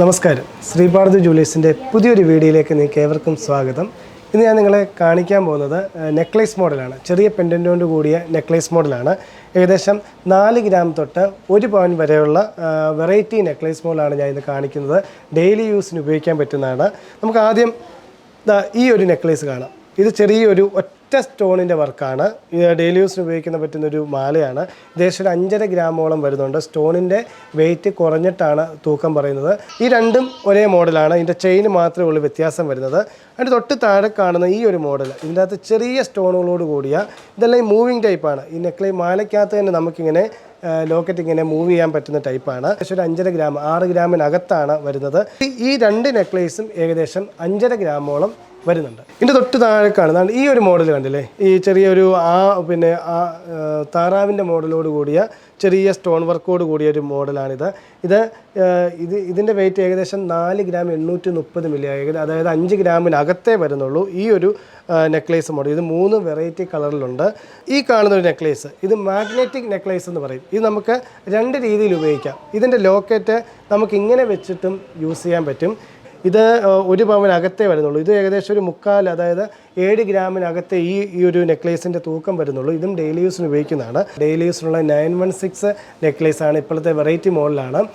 നമസ്കാരം. ശ്രീപാർദ് ജൂലീസിന്റെ പുതിയൊരു വീഡിയോയിലേക്ക് നിങ്ങൾക്ക് ഏവർക്കും സ്വാഗതം. ഇന്ന് ഞാൻ നിങ്ങളെ കാണിക്കാൻ പോകുന്നത് നെക്ലേസ് മോഡലാണ്. ചെറിയ പെൻഡന്റോട് കൂടിയ നെക്ലേസ് മോഡലാണ്. ഏകദേശം നാല് ഗ്രാം തൊട്ട് ഒരു പവൻ വരെയുള്ള വെറൈറ്റി നെക്ലേസ് മോഡലാണ് ഞാൻ ഇന്ന് കാണിക്കുന്നത്. ഡെയിലി യൂസിന് ഉപയോഗിക്കാൻ പറ്റുന്നതാണ്. നമുക്ക് ആദ്യം ഈ ഒരു നെക്ലേസ് കാണാം. ഇത് ചെറിയൊരു ഒറ്റ സ്റ്റോണിന്റെ വർക്കാണ്. ഡെയിലി യൂസിന് ഉപയോഗിക്കുന്ന പറ്റുന്ന ഒരു മാലയാണ്. ഏകദേശം ഒരു അഞ്ചര ഗ്രാമോളം വരുന്നുണ്ട്. സ്റ്റോണിന്റെ വെയിറ്റ് കുറഞ്ഞിട്ടാണ് തൂക്കം പറയുന്നത്. ഈ രണ്ടും ഒരേ മോഡലാണ്. ഇതിന്റെ ചെയിൻ മാത്രമേ ഉള്ളൂ വ്യത്യാസം വരുന്നത്. അതിന്റെ തൊട്ട് താഴെ കാണുന്ന ഈ ഒരു മോഡൽ ഇതിന്റെ അകത്ത് ചെറിയ സ്റ്റോണുകളോട് കൂടിയ ഇതെല്ലാം ഈ മൂവിങ് ടൈപ്പാണ് ഈ നെക്ലൈ മാലയ്ക്കകത്ത് തന്നെ നമുക്കിങ്ങനെ ലോക്കറ്റ് ഇങ്ങനെ മൂവ് ചെയ്യാൻ പറ്റുന്ന ടൈപ്പാണ് ഏകദേശം ഒരു അഞ്ചര ഗ്രാം ആറ് ഗ്രാമിനകത്താണ് വരുന്നത്. ഈ രണ്ട് നെക്ലേസും ഏകദേശം അഞ്ചര ഗ്രാമോളം വരുന്നുണ്ട്. ഇതിന്റെ തൊട്ട് താഴെ കാണുന്നതാണ് ഈ ഒരു മോഡൽ കണ്ടില്ലേ? ഈ ചെറിയൊരു ആ പിന്നെ ആ താറാവിന്റെ മോഡലോട് കൂടിയ ചെറിയ സ്റ്റോൺ വർക്കോട് കൂടിയ ഒരു മോഡലാണിത് ഇത് ഇത് ഇതിന്റെ വെയിറ്റ് ഏകദേശം നാല് ഗ്രാം എണ്ണൂറ്റി മുപ്പത് മില്ലി ഏകദേശം അതായത് അഞ്ച് ഗ്രാമിനകത്തേ വരുന്നുള്ളൂ ഈ ഒരു നെക്ലേസ് മോഡൽ ഇത് മൂന്ന് വെറൈറ്റി കളറിലുണ്ട് ഈ കാണുന്ന ഒരു നെക്ലേസ് ഇത് മാഗ്നറ്റിക് നെക്ലേസ് എന്ന് പറയും. ഇത് നമുക്ക് രണ്ട് രീതിയിൽ ഉപയോഗിക്കാം. ഇതിന്റെ ലോക്കറ്റ് നമുക്ക് ഇങ്ങനെ വെച്ചിട്ടും യൂസ് ചെയ്യാൻ പറ്റും. ഇത് ഒരു പവനകത്തേ വരുന്നുള്ളൂ. ഇത് ഏകദേശം ഒരു മുക്കാൽ അതായത് ഏഴ് ഗ്രാമിനകത്തെ ഈ ഈ ഒരു നെക്ലേസിന്റെ തൂക്കം വരുന്നുള്ളൂ. ഇതും ഡെയിലി യൂസിന് ഉപയോഗിക്കുന്നതാണ്. ഡെയിലി യൂസിനുള്ള നയൻ വൺ സിക്സ് നെക്ലേസ് ആണ് ഇപ്പോഴത്തെ വെറൈറ്റി മോഡലാണ്.